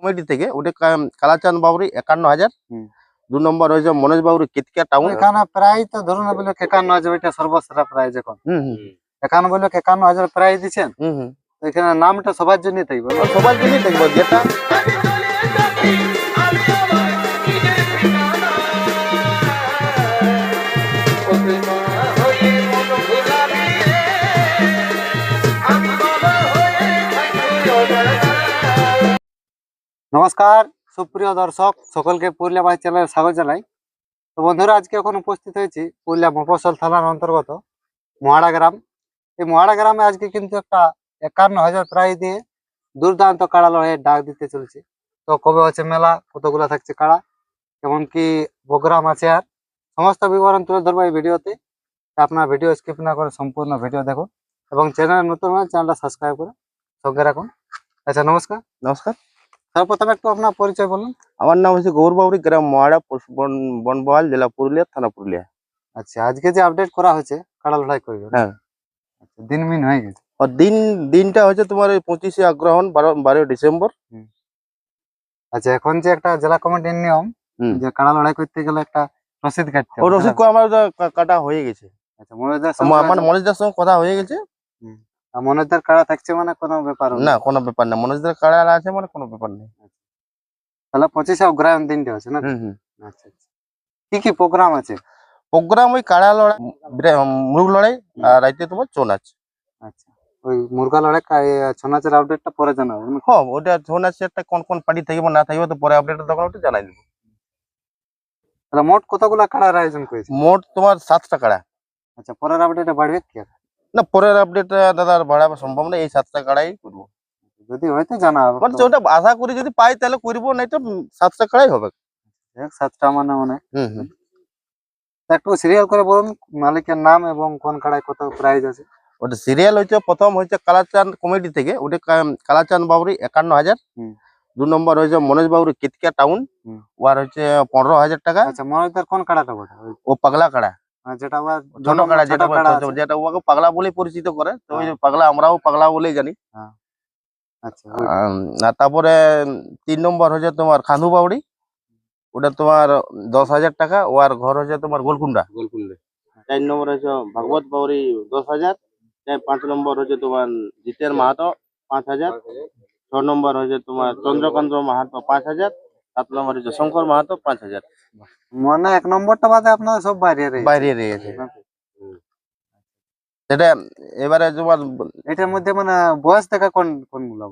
Committee থেকে ওটা কালাচাঁদ বাবুরি একান্ন হাজার। দু নম্বর হয়েছে মনোজ বাবুরি কেতকিয়া টাউন। এখানে প্রায় তো ধরুন বলে একান্ন হাজার এটা সর্বসেরা প্রাইজ এখন। এখানে বলে একান্ন হাজার প্রাইজ দিচ্ছেন। এখানে নামটা সবার জন্যই থাকবে সবার জন্যই থাকবে যেটা নমস্কার, সুপ্রিয় দর্শক, সকলকে পুরুলিয়া বাড়ি চ্যানেলে স্বাগত জানাই। তো বন্ধুরা, আজকে এখন উপস্থিত হয়েছি পুরুলিয়া মফসল থানার অন্তর্গত মহাড়া গ্রাম। এই মহাড়া গ্রামে আজকে কিন্তু একটা একান্ন হাজার প্রায় দিয়ে দুর্দান্ত কাড়া লড়াইয়ের ডাক দিতে চলছে। তো কবে হচ্ছে মেলা, কতগুলো থাকছে কাড়া কেমন কি প্রোগ্রাম আছে আর। সমস্ত বিবরণ তুলে ধরবো এই ভিডিওতে। আপনার ভিডিও স্কিপ না করে সম্পূর্ণ ভিডিও দেখুন এবং চ্যানেল নতুন চ্যানেলটা সাবস্ক্রাইব করে সঙ্গে রাখুন। আচ্ছা নমস্কার। নমস্কার। সর্বপ্রথমে একটু আপনার পরিচয় বলুন। আমার নাম হচ্ছে গৌর বাবুরি গ্রাম মহাড়া পোস্ট- বনবহাল জেলা পুরুলিয়া থানা পুরুলিয়া। আচ্ছা আজকে যে আপডেট করা হয়েছে কাড়া লড়াই করবে? হ্যাঁ। আচ্ছা দিন মিন হয়ে গেছে। আর দিন দিনটা হচ্ছে তোমার ওই পঁচিশে বারো বারোই ডিসেম্বর। আচ্ছা এখন যে একটা জেলা কমিটির নিয়ম। যে কাড়া লড়াই করতে গেলে একটা রসিদ কাটতে ও রসিদ আমার কাটা হয়ে গেছে। আচ্ছা মনোজদার আমার আমার মনোজদার সঙ্গে কথা হয়ে গেছে। মনোজদার কাড়া থাকছে মানে কোনো ব্যাপার না কোনো ব্যাপার না। মনোজদের কাড়া আছে মানে কোনো ব্যাপার নেই। তাহলে পঁচিশে অগ্রায়ণ দিনটা আছে না আচ্ছা আচ্ছা। কি কি প্রোগ্রাম আছে? প্রোগ্রাম ওই কাড়া লড়াই মুরগ লড়াই আর রাইতে তোমার চো নাচ আচ্ছা। ওই মুরগা লড়াই কা- এই ছৌ নাচের আপডেটটা পরে জানাব? হ্যাঁ ওটা ছৌ নাচের একটা কোন কোন পার্টি থাকবে না থাকবে তো পরে আপডেট তখন ওটা জানাই দেবো। তাহলে মোট কতগুলা কাড়ার আয়োজন করেছে? মোট তোমার সাতটা কাড়া। আচ্ছা পরের আপডেটে বাড়বে কি? না পরের আপডেট দাদা আর সম্ভব না এই সাতটা কাড়াই করব। যদি হয়তো জানা হবে মানে ওটা আশা করি যদি পাই তাহলে করব নাই তো সাতটা কাড়াই হবে। সাতটা মানে মানে হুম একটু সিরিয়াল করে বলুন মালিকের নাম এবং কোন কাড়ায় কত প্রাইস আছে। ওটা সিরিয়াল হচ্ছে প্রথম হচ্ছে কালাচাঁদ কমিটি থেকে ওটা কা- কালাচাঁদ বাবুরি একান্ন হাজার। হুম। দু নম্বর হয়েছে মনোজ বাবুরি কেতকিয়া টাউন। ওয়ার হচ্ছে পনেরো হাজার টাকা। আচ্ছা মনোজদার কোন কাড়াটা ও পাগলা কাড়া। যেটা আবার ছোট কাড়া যেটা বলে কাড়া ছোট- আছে। যেটা ওকে পাগলা বলে পরিচিত করে তো ওই হ্যাঁ। পাগলা আমরাও পাগলা বলেই জানি। আচ্ছা আর তারপরে তিন নম্বর হচ্ছে তোমার খান্দু বাউড়ি। ওটা তোমার দশ হাজার টাকা ওর ঘর হচ্ছে তোমার গোলকুন্ডা গোলকুন্ডা চার নম্বর হচ্ছে ভাগবত বাউরি দশ হাজার পাঁচ নম্বর হচ্ছে তোমার জিতের মাহাতো পাঁচ হাজার। ছ নম্বর হচ্ছে তোমার চন্দ্রকান্ত মাহাতো পাঁচ হাজার সাত নম্বর শঙ্কর মাহাতো পাঁচ হাজার। মানে এক নম্বরটা বাদে আপনাদের সব বাইরে বাইরে রয়েছে। সেটা এবারে তোমার এটার মধ্যে মানে বয়স দেখা কোন কোনগুলা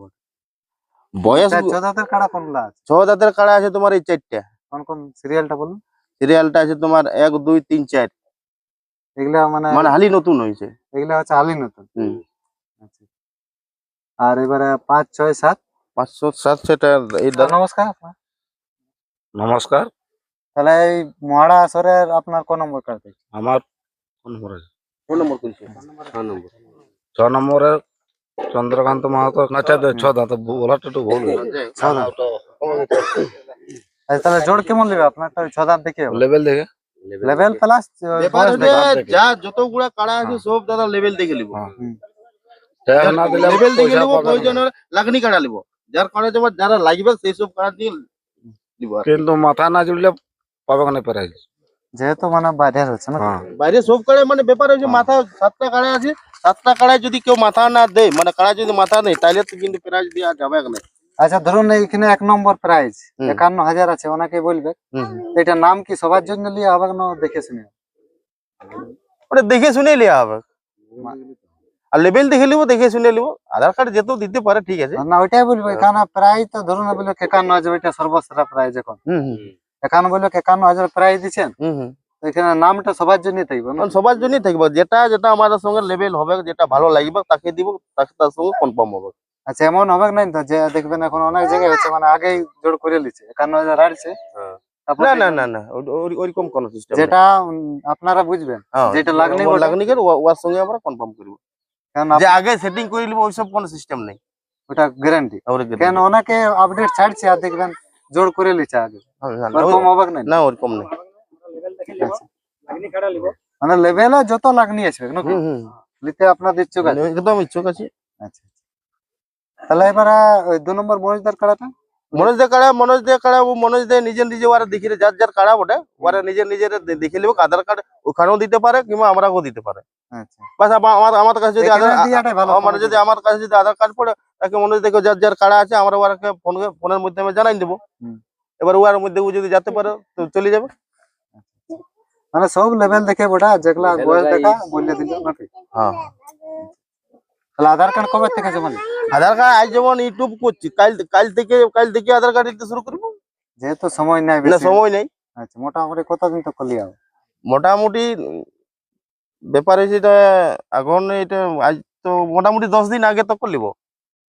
বয়স চোদ্দের কাড়া কোনগুলা আছে? ছ দাঁতের কাড়া আছে তোমার এই চারটা। কোন কোন সিরিয়ালটা বলুন? সিরিয়ালটা আছে তোমার এক দুই তিন চার। এগুলা মানে মানে হালি নতুন হয়েছে। এগুলা হচ্ছে আলি নতুন। আচ্ছা। আর এবারে পাঁচ ছয় সাত? পাঁচশো সাত সেটা এই নমস্কার আপনার। নমস্কার। তাহলে এই মহাড়া আসরের আপনার কোন নম্বর কাড়া আমার কোন নম্বর আছে? ফোন নম্বর তুলছে ছ নম্বরে। চন্দ্রকান্ত মাহাতো। না চাই ছ দাঁত বলাটা একটু ভুল ছ দাঁত। আচ্ছা, তাহলে জোর কেমন নেবে আপনার? ছ দাঁত দেখে লেভেল দেখে। লেভেল প্লাস যা যতগুলা কাড়া আছে সব দাদা লেভেল দেখে লিব হ্যাঁ। লেভেল দেখে পাবে প্রয়োজন লাগনি কাড়া লিব যার তোমার যারা লাগবে সেই সব কাড়া দিয়ে। কিন্তু মাথা না জুড়লে পাবে না প্রাইজ যেহেতু মানে বাইরে রয়েছে না হ্যাঁ বাইরে সব কাড়া মানে ব্যাপার হচ্ছে হ্যাঁ। মাথা সাতটা কাড়া আছে সাতটা কাড়ায় যদি কেউ মাথা না দেয় মানে কাড়া যদি মাথা নেই তাহলে তো কিন্তু প্রাইজ দেওয়া যাবে না আচ্ছা ধরুন এখানে এক নম্বর প্রাইজ হুম। একান্ন হাজার আছে ওনাকে বলবে হুম। তো এটার নাম কি সবার জন্য লিয়ে হবে না দেখে শুনে ওটা দেখে শুনে লিয়া হবে আর লেভেল দেখে লিব দেখে শুনে লিব আধার কার্ড যেতেও দিতে পারে ঠিক আছে। না ওইটাই বলব এখানে প্রায় তো ধরুন বলল একান্ন হাজার এটা সর্বসেরা এখন হুম হুম। একান্ন বলল একান্ন হাজার প্রাইজ দিচ্ছেন। এখানে নামটা সবার জন্যই থাকবে না? সবার জন্যই থাকবে। যেটা যেটা আমাদের সঙ্গে লেভেল হবে যেটা ভালো লাগবে তাকে দিব তাকে তার সঙ্গে কনফার্ম হবে। আচ্ছা এমন হবে না তো যে দেখবেন এখন অনেক জায়গায় হচ্ছে মানে আগেই জোর করে একান্ন হাজার তারপর না না না না ওই- ওই- ওইরকম কোন সিস্টেম যেটা আপনারা বুঝবেন যেটা লাগনি লাগনি ওর সঙ্গে আমরা কনফার্ম করব। যে আগে সেটিং করে নিব ওইসব কোন সিস্টেম নেই। ওটা গ্যারান্টি কেন অনেকে আপডেট ছাড়ছে আর দেখবেন জোর করে লিছে আগে। না, না, ওরকম অবাক না না ওরকম নেই। মানে লেভেলে যত লাগনি আছে নাকি? নিতে আপনার ইচ্ছুক আছে? একদম ইচ্ছুক আছে। আচ্ছা আচ্ছা। তাহলে এবার ওই দু নম্বর মহিলার কাড়াটা? মনোজ দে কাড়া মনোজ দে কাড়া ও মনোজ দে নিজে নিজে ওরা দেখি যার যার কাড়া বটে ওরা নিজে নিজের দে- দেখে নেবে আধার কার্ড ওখানেও দিতে পারে কিংবা আমরাও দিতে পারে। আচ্ছা। বাস আমার আমার কাছে যদি আধার দিয়াটাই ভালো আমার যদি আমার কাছে যদি আধার কার্ড পড়ে তাকে মনোজ দেখে যার যার কাড়া আছে আমরা ওরাকে ফোন ফোনের মাধ্যমে জানাই দেবো এবার ওয়ার মধ্যে ও যদি যেতে পারে তো চলে যাবে। মানে সব লেভেল দেখে বটা যেগুলা বয়স দেখা বলে দিল নাকি? হ্যাঁ। তাহলে আধার কার্ড কবে থেকে জমা নেবে? আধার কার্ড আজ যেমন ইউটিউব করছি কাল কাল থেকে কাল থেকে আধার কার্ড দিতে শুরু করব। যেহেতু সময় নাই না সময় নেই। আচ্ছা মোটামুটি কতদিন তো করলি হবে মোটামুটি ব্যাপার হয়েছে এটা এখন এটা আজ তো মোটামুটি দশ দিন আগে তো করলিব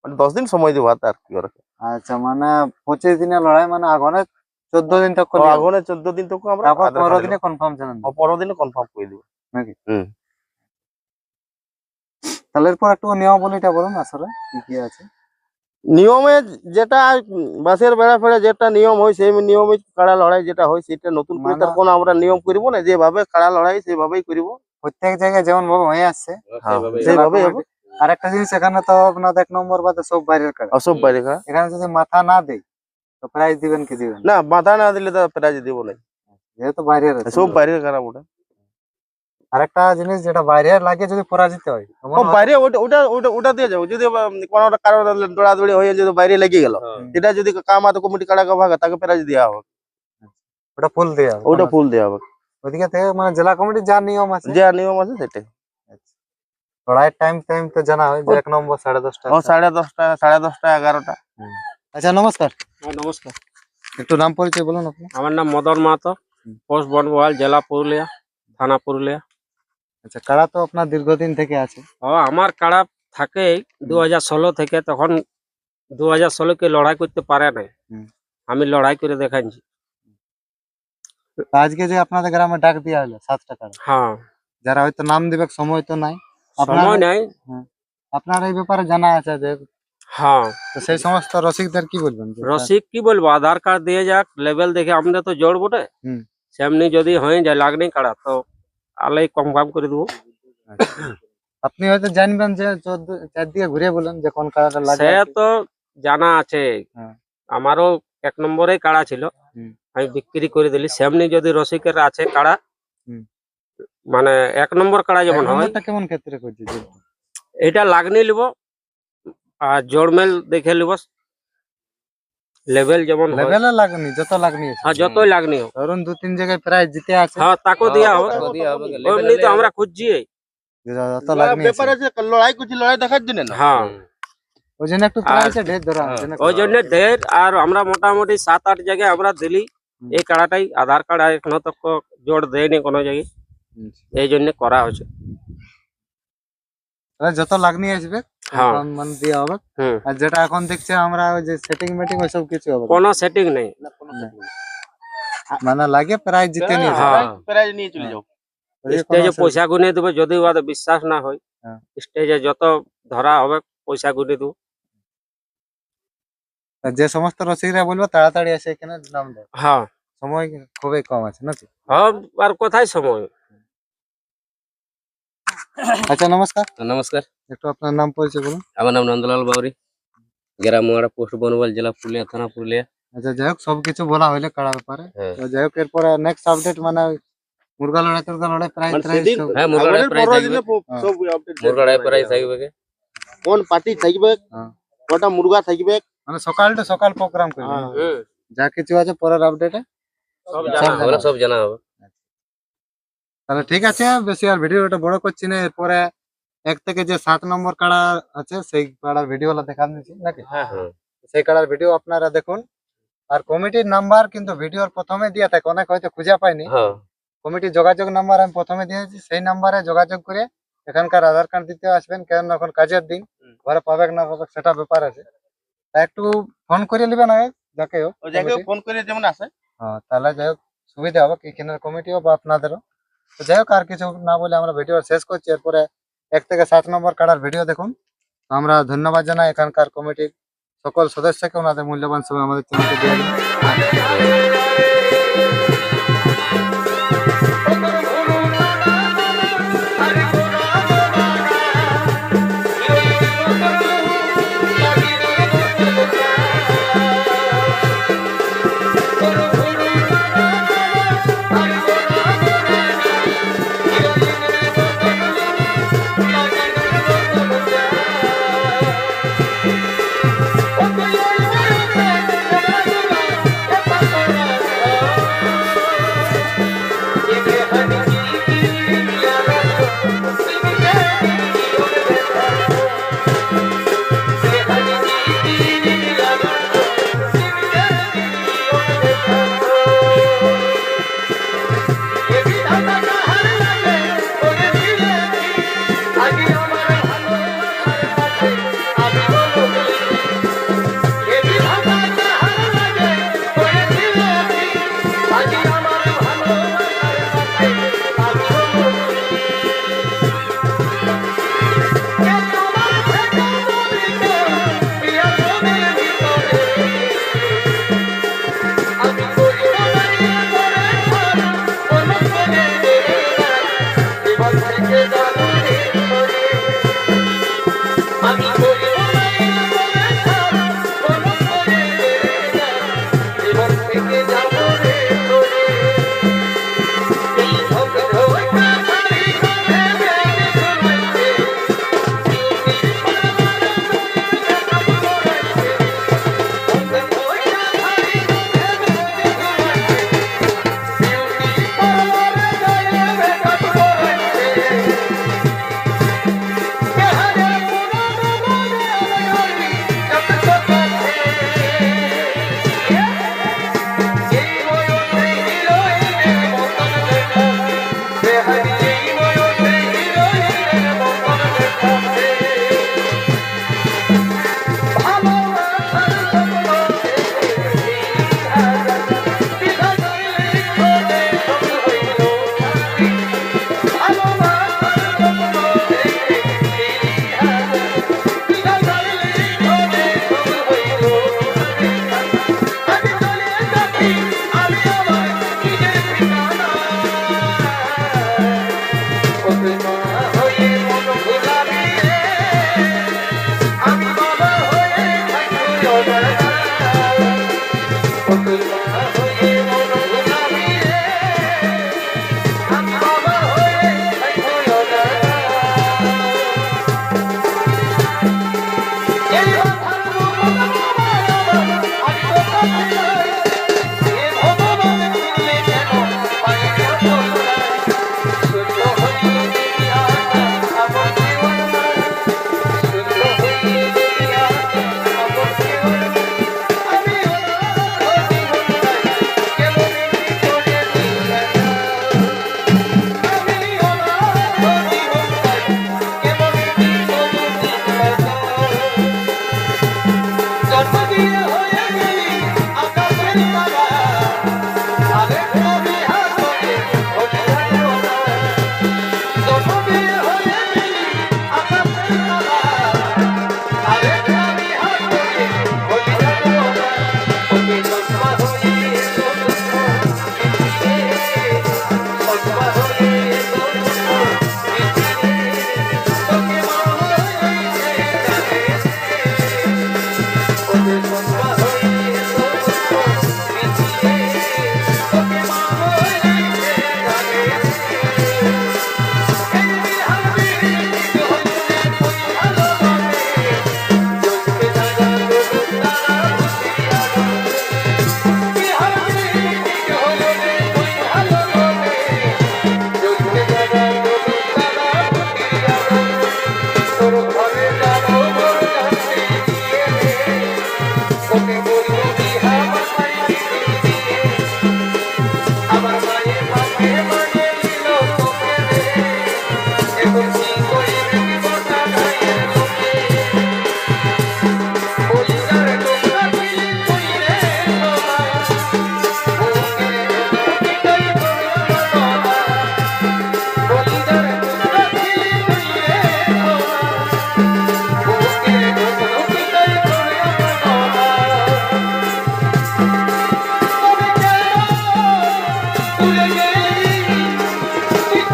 মানে দশ দিন সময় দেবো আর কি করে। আচ্ছা মানে পঁচিশ দিনের লড়াই মানে আগুনে চোদ্দ দিন তো তো আগুনে চোদ্দ দিন তো আমরা পনেরো দিনে কনফার্ম জানান। পনেরো দিনে কনফার্ম করে দিব। তাহলে এরপর একটু নিয়মাবলীটা বলুন আসলে কি কি আছে? নিয়মে যেটা বাসের বেড়া ফেড়ে যেটা নিয়ম হয় সেই নিয়মে কাড়া লড়াই যেটা হয় সেটা নতুন করে তার মানে- কোনো আমরা নিয়ম করব না যেভাবে কাড়া লড়াই সেভাবেই করব। প্রত্যেক জায়গায় যেমন ভাবে হয়ে আসছে। সেইভাবেই। হবে আর একটা জিনিস এখানে তো আপনার এক নম্বর বাদে সব বাইরের কাজ অসব বাইরে কাড়া? এখানে যদি মাথা না দেয় তো প্রাইজ দিবেন কি দিবেন? না মাথা না দিলে তো প্রাইজ দিব না। যেহেতু বাইরের আছে। সব বাইরে কাড়া ওটা আর একটা জিনিস যেটা বাইরে লাগে যদি পরাজিত হয় ও বাইরে ওটা ওটা ওটা দিয়ে যাব। যদি কোনো কারণে দৌড়াদৌড়ি হয়ে যদি বাইরে লেগে গেল এটা যদি কামাতে কমিটি কাড়াকে ভাগে তাকে প্রাইজ দেওয়া হবে। ওটা ফুল দেওয়া হবে। ওটা ফুল দেওয়া হবে। ওদিকে থেকে মানে জেলা কমিটির যা নিয়ম আছে। যে নিয়ম আছে সেটাই। লড়াইয়ের টাইম টাইম তো জানা হয় যে এক নম্বর সাড়ে দশটা ও সাড়ে দশটা সাড়ে দশটা এগারোটা। আচ্ছা নমস্কার। হ্যাঁ, নমস্কার। একটু নাম পরিচয় বলুন আপনি। আমার নাম মদন মাহাতো পোস্ট বনবহাল জেলা পুরুলিয়া থানা পুরুলিয়া। আচ্ছা কারা তো আপনার দীর্ঘদিন থেকে আছে। ও আমার কাড়া থাকে দু হাজার ষোলো থেকে তখন দু হাজার ষোলো কে লড়াই করতে পারে না আমি লড়াই করে দেখাচ্ছি আজকে যে আপনাদের গ্রামে ডাক দেওয়া হলো সাত টাকা হ্যাঁ। যারা হয়তো নাম দিবে সময় তো নাই। সময় নেই। আপনার এই ব্যাপারে জানা আছে যে হ্যাঁ। তো সেই সমস্ত রসিকদের কি বলবেন? রসিক কি বলব? আধার কার্ড দিয়ে যাক লেভেল দেখে আমাদের তো জোর বটে। সেমনি যদি হয়ে যায় লাগনি কাড়া তো আলাই কনফার্ম করে দেবো। আপনি হয়তো জানবেন যে চারদিকে ঘুরে বলেন যে কোন কারাটা লাগে সে তো জানা আছে। হ্যাঁ। আমারও এক নম্বরে কাড়া ছিল। আমি বিক্রি করে দিলি। সেমনি যদি রসিকের আছে কাড়া মানে এক নম্বর কাড়া যেমন হয় কেমন ক্ষেত্রে এটা লাগনি লিব আর জোড়মেল দেখে লিব। লেভেল যেমন হয়। লেভেলে লাগনি যত লাগনি হ্যাঁ যতই লাগনি হোক। ধরুন দু তিন জায়গায় প্রায় জিতে আছে। হ্যাঁ তাকেও দেওয়া হবে। এমনি তো আমরা খুঁজছি। যত লাগনি ব্যাপার আছে লড়াই করছি লড়াই দেখার জন্য না। হ্যাঁ। ওই জন্য একটু প্রাইসে ঢের ধরা হ্যাঁ। ওই জন্য ঢের আর আমরা মোটামুটি সাত আট জায়গায় আমরা দিলি। এই কাড়াটাই আধার কার্ড আর এখনও তো জোর দেয়নি কোনো জায়গায়। এই জন্য করা হয়েছে। যত লাগনি আসবে হ্যাঁ কম মানে দেওয়া হবে হুম আর যেটা এখন দেখছে আমরা ওই যে সেটিং মেটিং ওইসব কিছু হবে না। কোনো সেটিং নেই মানে লাগে প্রাইজ জিতে নিয়ে হ্যাঁ। যাবে। প্রাইজ নিয়ে চলে যাও ওদিকে কোনো স্টেজে অসুবিধা- পয়সা গুনে দেবো যদি ওদের বিশ্বাস না হয় হ্যাঁ। স্টেজে যত ধরা হবে পয়সা গুনে দেবো আর যে সমস্ত রসিকরা বলব তাড়াতাড়ি এসে এখানে নাম দেয় হ্যাঁ সময় খুবই কম আছে নাকি হ্যাঁ আর কোথায় সময় আচ্ছা নমস্কার। নমস্কার। একটু আপনার নাম পরিচয় বলুন। আমার নাম নন্দলাল বাউরি। গ্রাম মোয়াড়া পোস্ট বনবল জেলা পুরুলিয়া থানা পুরুলিয়া। আচ্ছা যাই হোক সবকিছু বলা হইলে কাড়া ব্যাপারে। হ্যাঁ। যাই হোক এরপরে নেক্সট আপডেট মানে মুরগা লড়াই টুরগা লড়াই প্রাইজ মানে প্রাইজ হ্যাঁ মুরগাড়াই আগের প্রাইজ থাকবে। দিনে প- হ্যাঁ। সব মুরগাড়াই দেবে। প্রাইজ থাকবে। কোন পার্টি থাকবে? হ্যাঁ। কটা মুরগা থাকবে? মানে সকাল টু সকাল প্রোগ্রাম করবে। হ্যাঁ। যা কিছু আছে পরের আপডেটে সব সব জানা ওগুলো সব জানা হবে। তাহলে ঠিক আছে বেশি আর ভিডিওটা বড় করছি না এরপরে এক থেকে যে সাত নম্বর কাড়া আছে সেই কাড়ার ভিডিওটা দেখান দিচ্ছি নাকি? হ্যাঁ হ্যাঁ। সেই কাড়ার ভিডিও আপনারা দেখুন। আর কমিটির নাম্বার কিন্তু ভিডিওর প্রথমে দিয়ে থাকে অনেক হয়তো খুঁজে পাইনি। হ্যাঁ। কমিটির যোগাযোগ নাম্বার আমি প্রথমে দিয়েছি সেই নাম্বারে যোগাযোগ করে এখানকার আধার কার্ড দিতে আসবেন কেন এখন কাজের দিন ঘরে পাবে না পাবে সেটা ব্যাপার আছে। তা একটু ফোন করে নেবেন আগে যাকে হোক ফোন করে যেমন আসে হ্যাঁ তাহলে যাই হোক সুবিধা হবে কি এখানের কমিটিও বা আপনাদেরও। তো যাই হোক, আর কিছু না বলে আমরা ভিডিও শেষ করছি। এরপরে এক থেকে সাত নম্বর কাটার ভিডিও দেখুন। আমরা ধন্যবাদ জানাই এখানকার কমিটির সকল সদস্যকে। ওনাদের মূল্যবান সময় আমাদের চ্যানেলকে দিয়ে ಒಂದು ಏಳು ಬರುತ್ತೆ